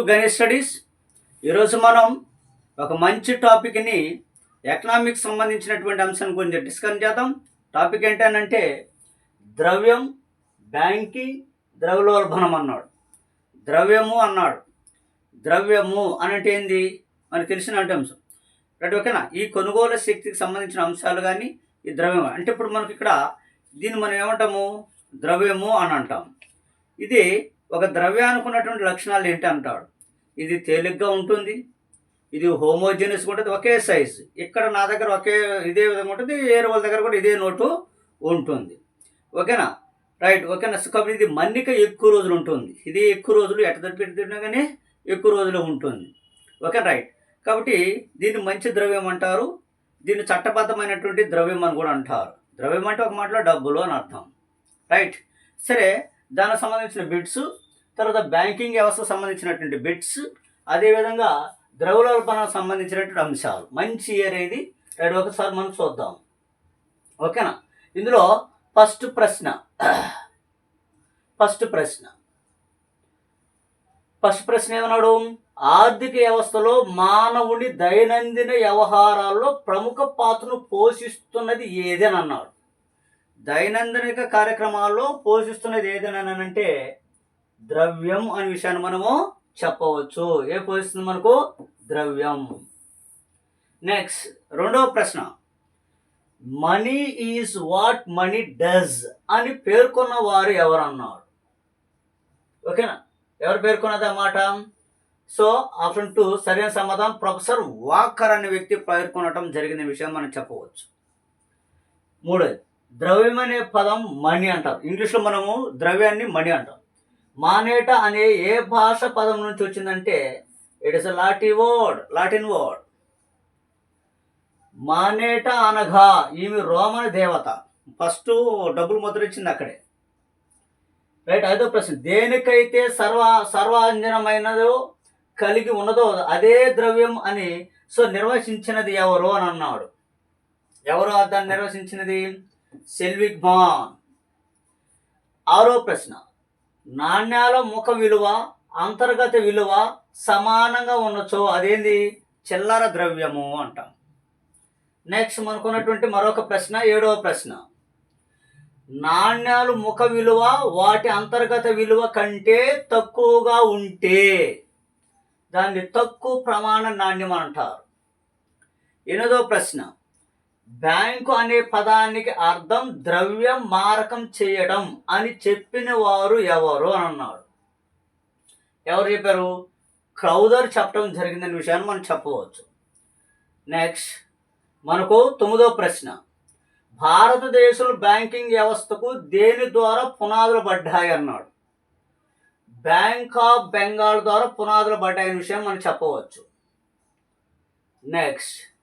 Ganesh studies ఈరోజు మనం ఒక మంచి టాపిక్ని ఎకనామిక్స్ సంబంధించినటువంటి అంశం గురించి డిస్కస్ చేద్దాం. టాపిక్ ఏంటనంటే ద్రవ్యం బ్యాంకింగ్ ద్రవ్యోల్బణం అన్నాడు. ద్రవ్యము అన్నాడు. ద్రవ్యము అనంటే ఏంది? మనకు తెలిసిన అంశం. రైట్ ఓకేనా? ఈ కొనుగోలు శక్తికి సంబంధించిన అంశాలు కానీ ఈ ద్రవ్యం. అంటే ఇప్పుడు మనకి ఇక్కడ దీన్ని మనం ఏమంటాము? ద్రవ్యము అని అంటాం. ఇది ఒక ద్రవ్యానికి ఉన్నటువంటి లక్షణాలు ఏంటి అంటాడు? ఇది తేలిగ్గా ఉంటుంది ఇది హోమోజీనియస్గా ఉంటుంది ఒకే సైజ్. ఇక్కడ నా దగ్గర ఒకే ఇదే విధంగా ఉంటుంది వేరే వాళ్ళ దగ్గర కూడా ఇదే నోటు ఉంటుంది. ఓకేనా? రైట్ ఓకేనా? కాబట్టి ఇది మన్నిక ఎక్కువ రోజులు ఉంటుంది. ఇది ఎక్కువ రోజులు ఎట్ట తప్పినా కానీ ఎక్కువ రోజులు ఉంటుంది. Okay right. కాబట్టి దీన్ని మంచి ద్రవ్యం అంటారు దీన్ని చట్టబద్ధమైనటువంటి ద్రవ్యం అని కూడా అంటారు. ద్రవ్యం అంటే ఒక మాటలో డబ్బులు అని అర్థం. రైట్. సరే దానికి సంబంధించిన బిట్స్ తర్వాత బ్యాంకింగ్ వ్యవస్థకు సంబంధించినటువంటి బిట్స్ అదేవిధంగా ద్రవ్యోల్బణకు సంబంధించినటువంటి అంశాలు. మంచి ఇయర్ ఏది రైట్ ఒకసారి మనం చూద్దాం. ఓకేనా? ఇందులో ఫస్ట్ ప్రశ్న. ఫస్ట్ ప్రశ్న. ఫస్ట్ ప్రశ్న ఏమన్నాడు? ఆర్థిక వ్యవస్థలో మానవుని దైనందిన వ్యవహారాల్లో ప్రముఖ పాత్రను పోషిస్తున్నది ఏదని అన్నాడు. దైనందిన కార్యక్రమాల్లో పోషిస్తున్నది ఏదైనానంటే ద్రవ్యం అనే విషయాన్ని మనము చెప్పవచ్చు. ఏ పోషిస్తుంది మనకు? ద్రవ్యం. నెక్స్ట్ రెండవ ప్రశ్న. Money is what money does అని పేర్కొన్న వారు ఎవరన్నారు? ఓకేనా? ఎవరు పేర్కొన్నది అన్నమాట సో ఆప్షన్ టూ సరైన సమాధానం. ప్రొఫెసర్ వాకర్ అనే వ్యక్తి పేర్కొనటం జరిగిన విషయం మనం చెప్పవచ్చు. మూడోది ద్రవ్యం అనే పదం మణి అంటారు. ఇంగ్లీష్లో మనము ద్రవ్యాన్ని మణి అంటాం. మానేట అనే ఏ భాష పదం నుంచి వచ్చిందంటే it is Latin word Latin word Moneta అనగా ఈమె రోమన్ దేవత. ఫస్ట్ డబ్బులు ముద్రించింది అక్కడే. రైట్ ఐదో ప్రశ్న. దేనికైతే సర్వ సర్వాంజనమైనదో కలిగి ఉన్నదో అదే ద్రవ్యం అని సో నిర్వచించినది ఎవరు అని అన్నాడు. ఎవరు దాన్ని నిర్వచించినది? సెల్విక్ బాన్. ఆరో ప్రశ్న. నాణ్యాల ముఖ విలువ అంతర్గత విలువ సమానంగా ఉండొచ్చు అదేంది? చిల్లర ద్రవ్యము అంటాం. నెక్స్ట్ మనకున్నటువంటి మరొక ప్రశ్న ఏడవ ప్రశ్న. నాణ్యాలు ముఖ విలువ వాటి అంతర్గత విలువ కంటే తక్కువగా ఉంటే దాన్ని తక్కువ ప్రమాణ నాణ్యం అంటారు. ఎనిమిదో ప్రశ్న. బ్యాంకు అనే పదానికి అర్థం ద్రవ్యం మారకం చేయడం అని చెప్పిన వారు ఎవరు అని అన్నాడు ఎవరు చెప్పారు? క్రౌదర్ చెప్పడం జరిగిందనే విషయాన్ని మనం చెప్పవచ్చు. నెక్స్ట్ మనకు తొమ్మిదో ప్రశ్న. భారతదేశంలో బ్యాంకింగ్ వ్యవస్థకు దేని ద్వారా పునాదులు పడ్డాయి అన్నాడు. బ్యాంక్ ఆఫ్ బెంగాల్ ద్వారా పునాదులు పడ్డాయనే విషయం మనం చెప్పవచ్చు. నెక్స్ట్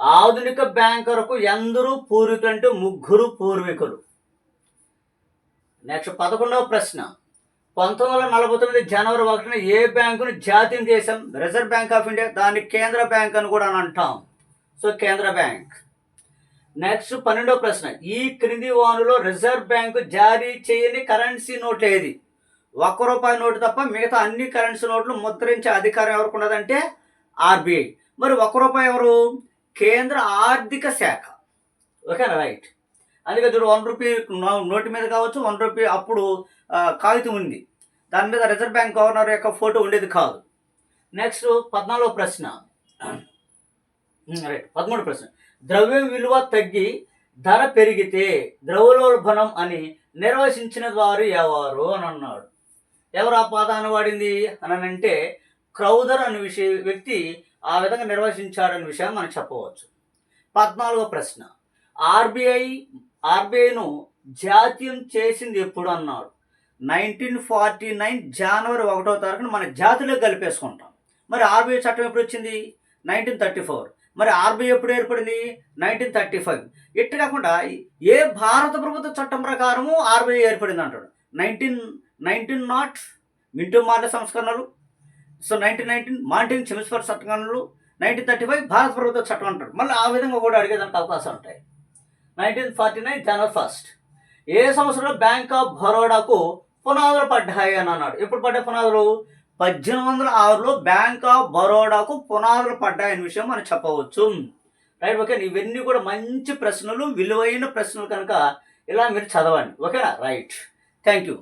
ఆధునిక బ్యాంకర్కు ఎందరూ పూర్వీకులు అంటే ముగ్గురు పూర్వీకులు. నెక్స్ట్ పదకొండవ ప్రశ్న. పంతొమ్మిది వందల నలభై తొమ్మిది జనవరి ఒకటిన ఏ బ్యాంకును జాతీయం చేశాం? రిజర్వ్ బ్యాంక్ ఆఫ్ ఇండియా దాన్ని కేంద్ర బ్యాంక్ అని కూడా అని అంటాం. సో కేంద్ర బ్యాంక్. నెక్స్ట్ పన్నెండవ ప్రశ్న. ఈ క్రింది వానులో రిజర్వ్ బ్యాంకు జారీ చేయని కరెన్సీ నోట్ ఏది? ఒక్క రూపాయి నోటు తప్ప మిగతా అన్ని కరెన్సీ నోట్లు ముద్రించే అధికారం ఎవరికి ఉన్నదంటే ఆర్బీఐ. మరి ఒక్క రూపాయి ఎవరు? కేంద్ర ఆర్థిక శాఖ. ఓకేనా? రైట్. అందుకే చూడు వన్ రూపీ నోటు మీద కావచ్చు వన్ రూపీ అప్పుడు కాగితం ఉంది. దాని మీద రిజర్వ్ బ్యాంక్ గవర్నర్ యొక్క ఫోటో ఉండేది కాదు. నెక్స్ట్ పద్నాలుగో ప్రశ్న. రైట్ పదమూడు ప్రశ్న. ద్రవ్యం విలువ తగ్గి ధర పెరిగితే ద్రవ్యోల్బణం అని నిర్వచించిన వారు ఎవరు అని అన్నాడు. ఎవరు ఆ పాదాన్ని వాడింది? అని అంటే క్రౌదర్ అనే విషయ వ్యక్తి ఆ విధంగా నిర్వచించాడనే విషయం మనం చెప్పవచ్చు. పద్నాలుగో ప్రశ్న. ఆర్బీఐ ఆర్బీఐను జాతీయం చేసింది ఎప్పుడు అన్నాడు నైన్టీన్ ఫార్టీ నైన్ జనవరి ఒకటో తారీఖున మన జాతిలో కలిపేసుకుంటాం. మరి ఆర్బీఐ చట్టం ఎప్పుడు వచ్చింది? Nineteen thirty four. మరి ఆర్బీఐ ఎప్పుడు ఏర్పడింది? Nineteen thirty five. ఇట్టు కాకుండా ఏ భారత ప్రభుత్వ చట్టం ప్రకారము ఆర్బీఐ ఏర్పడింది అంటాడు nineteen nineteen not? Minto Morley సంస్కరణలు. So nineteen nineteen Montagu Chelmsford చట్టంలో నైన్టీన్ థర్టీ ఫైవ్ భారత ప్రభుత్వ చట్టం అంటారు. మళ్ళీ ఆ విధంగా కూడా అడిగేదానికి అవకాశాలు ఉంటాయి. నైన్టీన్ ఫార్టీ నైన్ జనవరి ఫస్ట్. ఏ సంవత్సరంలో బ్యాంక్ ఆఫ్ బరోడాకు పునాదులు పడ్డాయి అని అన్నాడు. ఎప్పుడు పడ్డాయి పునాదులు? పద్దెనిమిది వందల ఆరులో బ్యాంక్ ఆఫ్ బరోడాకు పునాదులు పడ్డాయనే విషయం మనం చెప్పవచ్చు. Right okay? ఇవన్నీ కూడా మంచి ప్రశ్నలు విలువైన ప్రశ్నలు కనుక ఇలా మీరు చదవండి. ఓకేనా? రైట్. Thank you